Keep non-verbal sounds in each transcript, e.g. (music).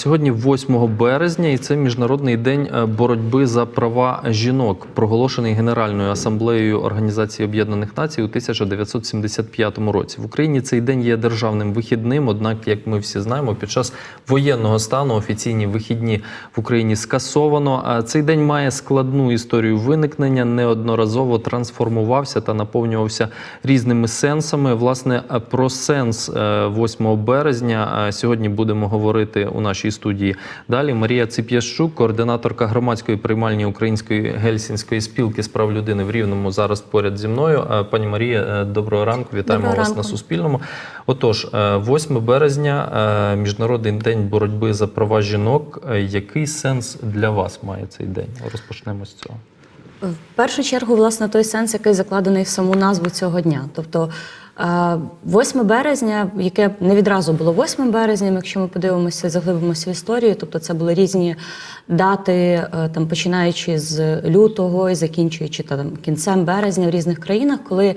Сьогодні 8 березня, і це міжнародний день е, боротьби за права жінок, проголошений Генеральною асамблеєю Організації Об'єднаних Націй у 1975 році. В Україні цей день є державним вихідним. Однак, як ми всі знаємо, під час воєнного стану офіційні вихідні в Україні скасовано. Цей день має складну історію виникнення, неодноразово трансформувався та наповнювався різними сенсами. Власне, е, про сенс е, 8 березня е, сьогодні будемо говорити у нашій студії. Далі Марія Цип'ящук, координаторка громадської приймальні Української гельсінської спілки з прав людини в Рівному, зараз поряд зі мною. Е, Пані Марія, е, доброго ранку. Вітаємо Доброго вас ранку. на Суспільному. Отож, е, 8 березня, е, міжнародний день боротьби за права жінок. Який сенс для вас має цей день? Розпочнемо з цього. В першу чергу, власне, той сенс, який закладений в саму назву цього дня. Тобто 8 березня, яке не відразу було 8 березня, якщо ми подивимося, заглибимося в історію, тобто це були різні дати, е, там починаючи з лютого і закінчуючи та, там, кінцем березня в різних країнах, коли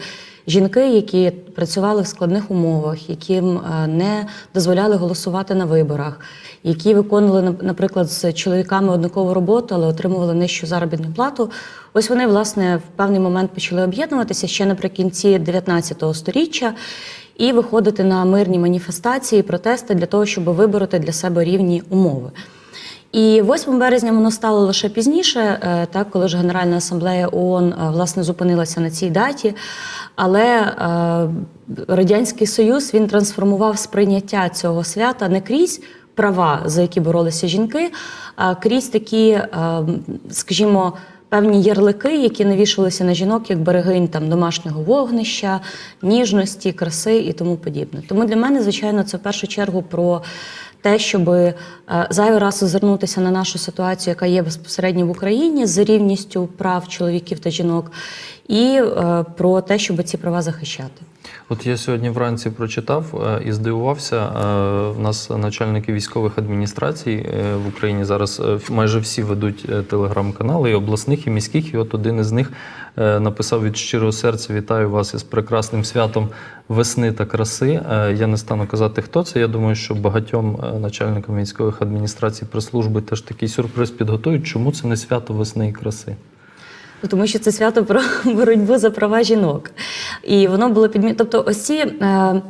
жінки, які працювали в складних умовах, яким е, не дозволяли голосувати на виборах, які виконували, нап- наприклад, з чоловіками однакову роботу, але отримували нижчу заробітну плату. Ось вони, власне, в певний момент почали об'єднуватися ще наприкінці 19 століття і виходити на мирні маніфестації, протести для того, щоб вибороти для себе рівні умови. І 8 березня воно стало лише пізніше, е, так коли ж Генеральна асамблея ООН е, власне зупинилася на цій даті. Але е, Радянський Союз він трансформував сприйняття цього свята не крізь права, за які боролися жінки, а крізь такі, скажімо, певні ярлики, які навішувалися на жінок як берегинь там домашнього вогнища, ніжності, краси і тому подібне. Тому для мене, звичайно, це в першу чергу про те, щоб е, зайвий раз озирнутися на нашу ситуацію, яка є безпосередньо в Україні з рівністю прав чоловіків та жінок, і е, про те, щоб ці права захищати. От я сьогодні вранці прочитав е, і здивувався. е, В нас начальники військових адміністрацій е, в Україні зараз е, майже всі ведуть е, телеграм-канали і обласних, і міських. І от один із них е, написав від щирого серця: Вітаю вас із прекрасним святом весни та краси. Е, Я не стану казати, хто це. Я думаю, що багатьом е, начальникам військових адміністрацій прес-служби теж такий сюрприз підготують. Чому це не свято весни і краси? Ну, Тому що це свято про (laughs) боротьбу за права жінок. І воно було підмі... Тобто, ось ці е,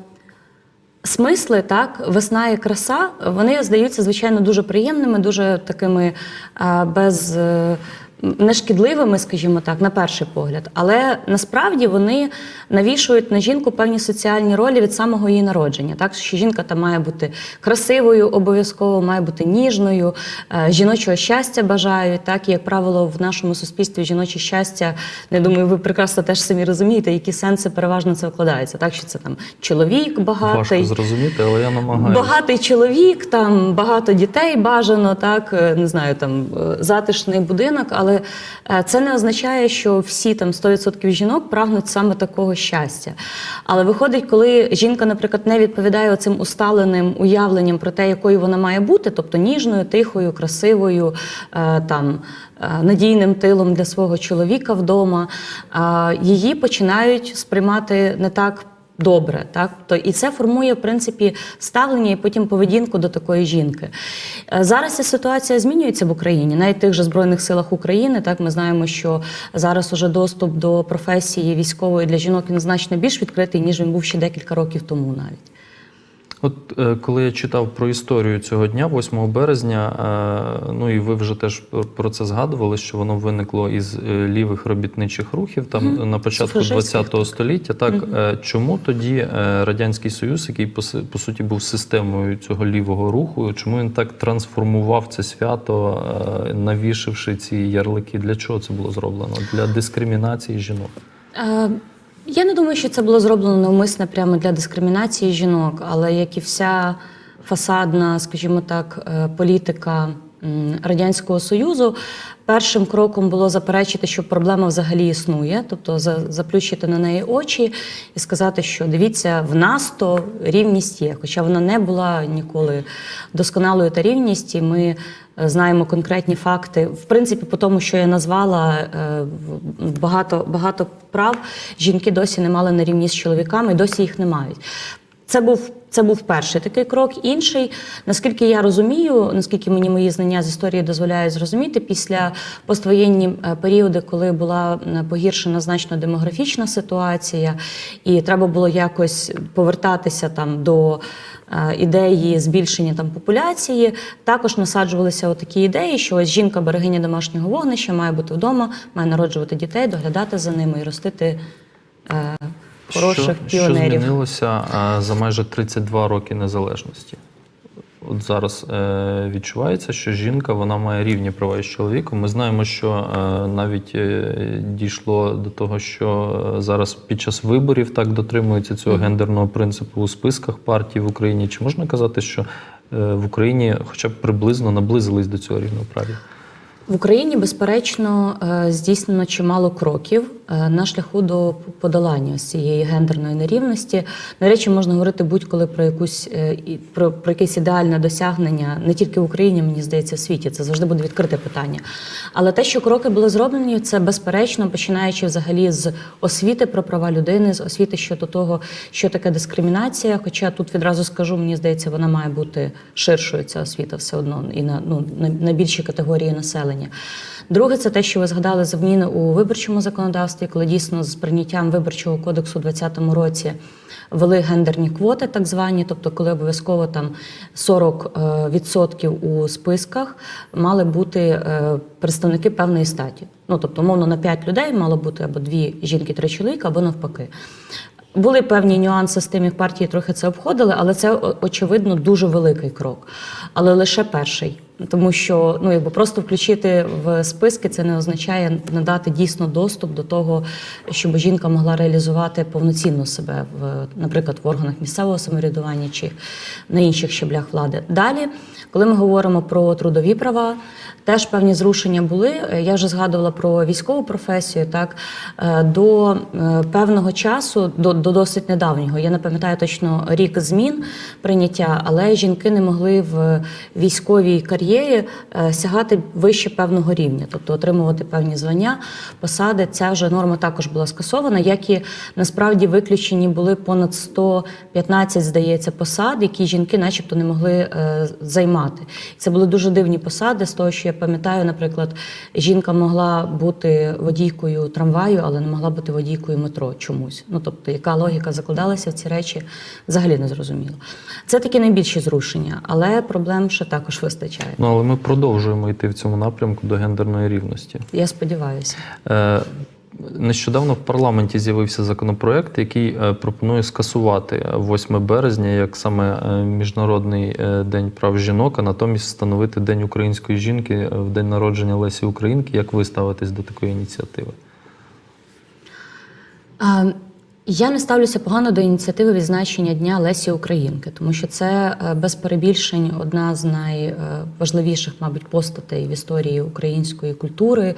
смисли, так, весна і краса, вони здаються, звичайно, дуже приємними, дуже такими е, без. Е, Нешкідливими, скажімо так, на перший погляд, але насправді вони навішують на жінку певні соціальні ролі від самого її народження. Так що жінка там має бути красивою, обов'язково має бути ніжною, е, жіночого щастя бажають. Так і як правило, в нашому суспільстві жіноче щастя, не думаю, ви прекрасно теж самі розумієте, які сенси переважно це вкладається. Так що це там чоловік багатий, Важко зрозуміти, але я намагаюся. Багатий чоловік, там багато дітей бажано, так е, не знаю, там е, затишний будинок, але е, це не означає, що всі там 100% жінок прагнуть саме такого щастя. Але виходить, коли жінка, наприклад, не відповідає цим усталеним уявленням про те, якою вона має бути, тобто ніжною, тихою, красивою, е, там е, надійним тилом для свого чоловіка вдома, її починають сприймати не так добре, так то і це формує в принципі ставлення і потім поведінку до такої жінки. Е, Зараз ця ситуація змінюється в Україні, навіть в тих же збройних силах України. Так ми знаємо, що зараз уже доступ до професії військової для жінок він значно більш відкритий ніж він був ще декілька років тому, навіть. От е, коли я читав про історію цього дня, 8 березня, е, ну і ви вже теж про це згадували, що воно виникло із е, лівих робітничих рухів там Мгм. на початку. ХХ століття. Так Мгм. е, чому тоді радянський союз, який по, суті був системою цього лівого руху, чому він так трансформував це свято, навішивши ці ярлики? Для чого це було зроблено? Для дискримінації жінок. Я не думаю, що це було зроблено навмисно прямо для дискримінації жінок, але як і вся фасадна, скажімо так, е, політика Радянського Союзу, першим кроком було заперечити, що проблема взагалі існує, тобто за- заплющити на неї очі і сказати, що дивіться, в нас то рівність є, хоча вона не була ніколи досконалою та рівність, і ми е, знаємо конкретні факти. В принципі, по тому, що я назвала е, багато, багато прав жінки досі не мали на рівні з чоловіками, досі їх не мають. Це був це був перший такий крок. Інший, наскільки я розумію, наскільки мені мої знання з історії дозволяють зрозуміти, після поствоєнні е, періоди, коли була е, погіршена значно демографічна ситуація, і треба було якось повертатися там до е, ідеї збільшення там популяції, також насаджувалися такі ідеї, що ось жінка берегиня домашнього вогнища має бути вдома, має народжувати дітей, доглядати за ними і ростити. Хороших що, піонерів. Що змінилося е, за майже 32 роки незалежності? От зараз е, відчувається, що жінка вона має рівні права із чоловіком. Ми знаємо, що е, навіть е, дійшло до того, що зараз під час виборів так дотримуються цього гендерного принципу у списках партій в Україні. Чи можна казати, що е, в Україні хоча б приблизно наблизились до цього рівноправ'я? В Україні, безперечно, е, здійснено чимало кроків е, на шляху до подолання цієї гендерної нерівності. До речі, можна говорити будь-коли про якусь е, про, про якесь ідеальне досягнення не тільки в Україні, мені здається, в світі. Це завжди буде відкрите питання. Але те, що кроки були зроблені, це безперечно, починаючи взагалі з освіти про права людини, з освіти щодо того, що таке дискримінація. Хоча тут відразу скажу, мені здається, вона має бути ширшою ця освіта все одно і на ну на більші категорії населення. Друге, це те, що ви згадали зміни у виборчому законодавстві, коли дійсно з прийняттям виборчого кодексу у 2020 році ввели гендерні квоти, так звані, тобто, коли обов'язково там 40% у списках мали бути е, представники певної статі. Ну тобто, мовно, на 5 людей мало бути або дві жінки, три чоловіка, або навпаки. Були певні нюанси з тим, як партії трохи це обходили, але це очевидно дуже великий крок. Але лише перший. Тому що ну, якби просто включити в списки це не означає надати дійсно доступ до того, щоб жінка могла реалізувати повноцінно себе в, наприклад, в органах місцевого самоврядування чи на інших щеблях влади. Далі, коли ми говоримо про трудові права, теж певні зрушення були. Я вже згадувала про військову професію. Так Е, до е, певного часу, до, до досить недавнього, я не пам'ятаю точно рік змін прийняття, але жінки не могли в військовій кар'єрі е, сягати вище певного рівня, тобто отримувати певні звання, посади. Ця вже норма також була скасована, як і насправді виключені були понад 115, здається, посад, які жінки, начебто, не могли е, займати. Це були дуже дивні посади. З того, що я пам'ятаю, наприклад, жінка могла бути водійкою трамваю, але не могла бути водійкою метро чомусь. Ну тобто, яка логіка закладалася в ці речі, взагалі не зрозуміло. Це такі найбільші зрушення, але проблем ще також вистачає. Ну але ми продовжуємо йти в цьому напрямку до гендерної рівності. Я сподіваюся. Е, Нещодавно в парламенті з'явився законопроект, який е, пропонує скасувати 8 березня як саме е, міжнародний е, день прав жінок, а натомість встановити День української жінки в день народження Лесі Українки. Як ви ставитесь до такої ініціативи? А, Я не ставлюся погано до ініціативи відзначення Дня Лесі Українки, тому що це е, без перебільшень одна з найважливіших, мабуть, постатей в історії української культури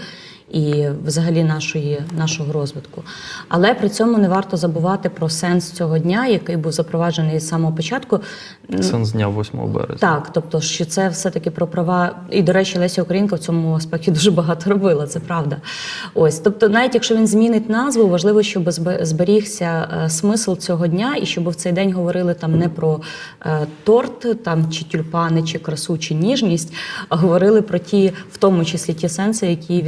і взагалі нашої, нашого розвитку. Але при цьому не варто забувати про сенс цього дня, який був запроваджений з самого початку. Сенс дня 8 березня. Так, тобто, що це все-таки про права. І, до речі, Леся Українка в цьому аспекті (laughs) дуже багато робила, це правда. Ось, тобто, навіть якщо він змінить назву, важливо, щоб зберігся е, смисл цього дня, і щоб в цей день говорили там не про е, торт, там чи тюльпани, чи красу, чи ніжність, а говорили про ті, в тому числі ті сенси, які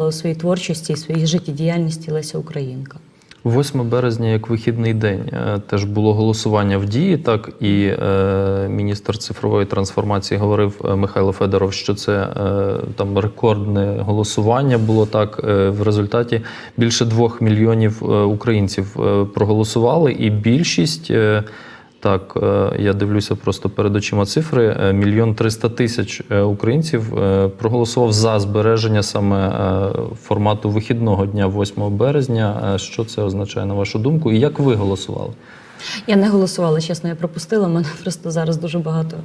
відстоювала у своїй творчості і своїй життєдіяльності Леся Українка. 8 березня як вихідний день е, теж було голосування в дії. Так і е, міністр цифрової трансформації говорив е, Михайло Федоров, що це е, там рекордне голосування було так. Е, в результаті більше двох мільйонів е, українців проголосували, і більшість. Е, так, е, я дивлюся просто перед очима цифри. Е, Мільйон триста тисяч е, українців проголосував за збереження саме формату вихідного дня 8 березня. Що це означає на вашу думку? І як ви голосували? Я не голосувала, чесно, я пропустила. У мене просто зараз дуже багато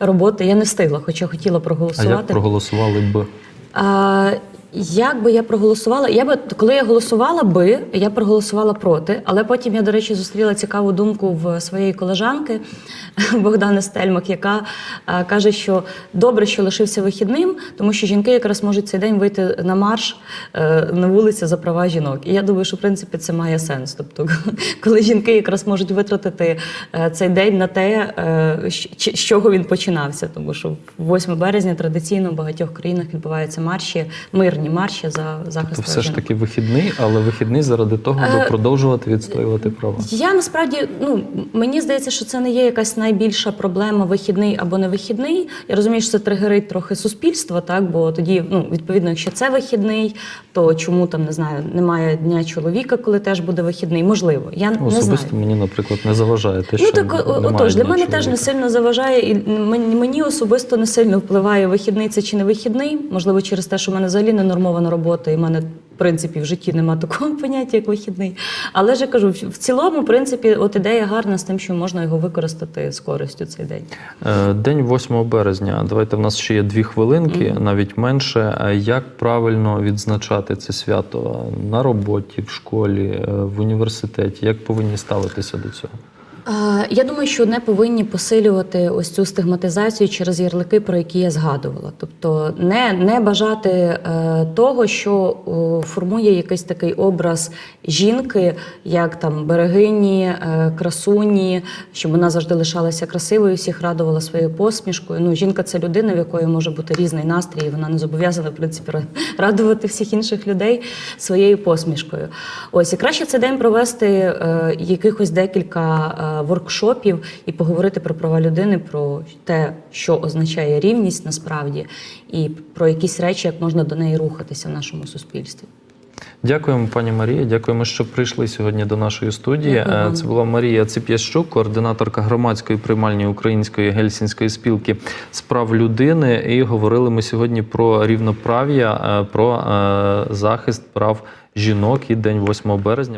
роботи. Я не встигла, хоча хотіла А проголосувати. як проголосували б? А, Як би я проголосувала? Я би коли я голосувала би, я проголосувала проти. Але потім я, до речі, зустріла цікаву думку в своєї колежанки (laughs) Богдани Стельмах, яка е, каже, що добре, що лишився вихідним, тому що жінки якраз можуть цей день вийти на марш е, на вулиці за права жінок. І я думаю, що в принципі це має сенс. Тобто, (laughs) коли жінки якраз можуть витратити е, цей день на те, е, з чого він починався, тому що 8 березня традиційно в багатьох країнах відбуваються марші, мирні марші за захист То все ж таки вихідний, але вихідний заради того, аби Е, продовжувати відстоювати права. Я насправді ну мені здається, що це не є якась найбільша проблема вихідний або не вихідний. Я розумію, що це тригерить трохи суспільство, так бо тоді, ну відповідно, якщо це вихідний, то чому там не знаю, немає дня чоловіка, коли теж буде вихідний? Можливо, я не знаю. Особисто мені, наприклад, не заважає те, Ну що так о- немає отож, для мене теж не сильно заважає, і мені, мені особисто не сильно впливає вихідний це чи не вихідний. Можливо, через те, що в мене взагалі не нормована робота, і в мене в принципі в житті немає такого (laughs) поняття, як вихідний. Але ж я кажу, в цілому, в принципі, от ідея гарна з тим, що можна його використати з користю цей день. Е, День 8 березня. Давайте в нас ще є дві хвилинки, навіть менше. Е, Як правильно відзначати це свято на роботі, в школі, е, в університеті? Як повинні ставитися до цього? Я думаю, що не повинні посилювати ось цю стигматизацію через ярлики, про які я згадувала. Тобто не, не бажати е, того, що формує якийсь такий образ жінки, як там берегині, е, красуні, щоб вона завжди лишалася красивою, всіх радувала своєю посмішкою. Ну, жінка це людина, в якої може бути різний настрій, і вона не зобов'язана в принципі радувати всіх інших людей своєю посмішкою. Ось і краще цей день провести е, якихось декілька воркшопів і поговорити про права людини, про те, що означає рівність насправді, і про якісь речі, як можна до неї рухатися в нашому суспільстві. Дякуємо, пані Марія. Дякуємо, що прийшли сьогодні до нашої студії. Дякую Е. Це була Марія Цип'ящук, координаторка громадської приймальні Української гельсінської спілки з прав людини. І говорили ми сьогодні про рівноправ'я, е, про е, захист прав жінок і день 8 березня.